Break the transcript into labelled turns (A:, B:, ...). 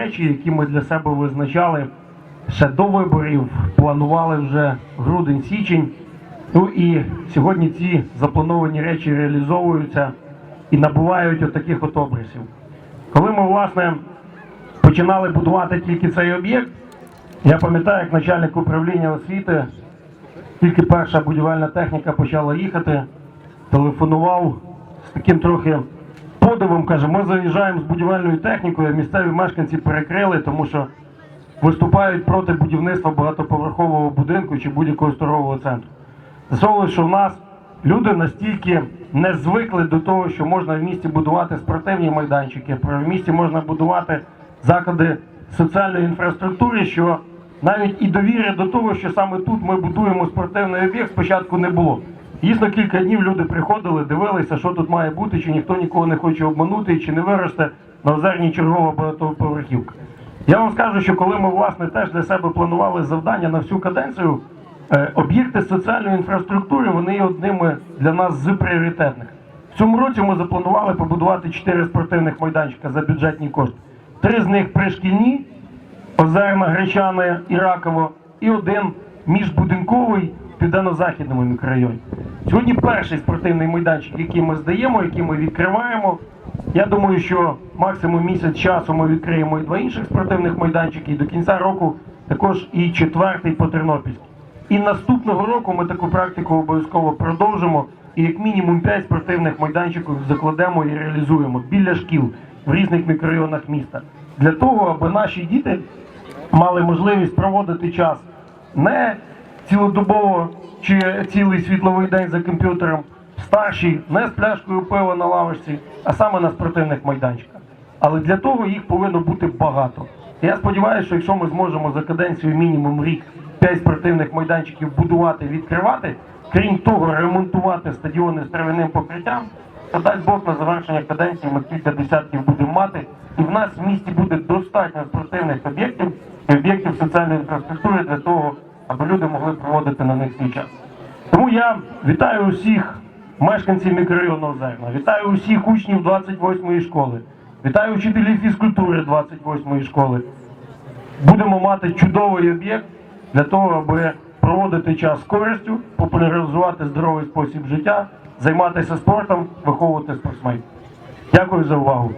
A: речі, які ми для себе визначали ще до виборів, планували вже грудень-січень. Ну і сьогодні ці заплановані речі реалізовуються і набувають отаких от обрисів. Коли ми, власне, починали будувати тільки цей об'єкт, я пам'ятаю, як начальник управління освіти, тільки перша будівельна техніка почала їхати, телефонував з таким трохи подивом, каже, ми заїжджаємо з будівельною технікою, місцеві мешканці перекрили, тому що виступають проти будівництва багатоповерхового будинку чи будь-якого торгового центру. З'ясовувалося, що в нас люди настільки не звикли до того, що можна в місті будувати спортивні майданчики, в місті можна будувати заклади соціальної інфраструктури, що навіть і довіри до того, що саме тут ми будуємо спортивний об'єкт, спочатку не було. Дійсно, кілька днів люди приходили, дивилися, що тут має бути, чи ніхто нікого не хоче обманути, чи не виросте на озерній чергова багатоповерхівка. Я вам скажу, що коли ми власне теж для себе планували завдання на всю каденцію, е, об'єкти соціальної інфраструктури вони є одними для нас з пріоритетних. В цьому році ми запланували побудувати чотири спортивних майданчика за бюджетні кошти. Три з них пришкільні, Озерна, Гречани і Раково, і один міжбудинковий в південно-західному мікрорайоні. Сьогодні перший спортивний майданчик, який ми здаємо, який ми відкриваємо. Я думаю, що максимум місяць часу ми відкриємо і два інших спортивних майданчики, і до кінця року також і четвертий по Тернопільській. І наступного року ми таку практику обов'язково продовжимо і як мінімум 5 спортивних майданчиків закладемо і реалізуємо біля шкіл в різних мікрорайонах міста для того, аби наші діти мали можливість проводити час не цілодобово чи цілий світловий день за комп'ютером, старші не з пляшкою пива на лавочці, а саме на спортивних майданчиках. Але для того їх повинно бути багато. Я сподіваюся, що якщо ми зможемо за каденцію мінімум рік 5 спортивних майданчиків будувати, відкривати, крім того, ремонтувати стадіони з травяним покриттям, то дасть Бог на завершення каденції ми кілька десятків будемо мати, і в нас в місті буде достатньо спортивних об'єктів і об'єктів соціальної інфраструктури для того, аби люди могли проводити на них свій час. Тому я вітаю усіх мешканців мікрорайону Озерна, вітаю усіх учнів 28-ї школи, вітаю вчителів фізкультури 28-ї школи. Будемо мати чудовий об'єкт для того, аби проводити час з користю, популяризувати здоровий спосіб життя, займатися спортом, виховувати спортсменів. Дякую за увагу.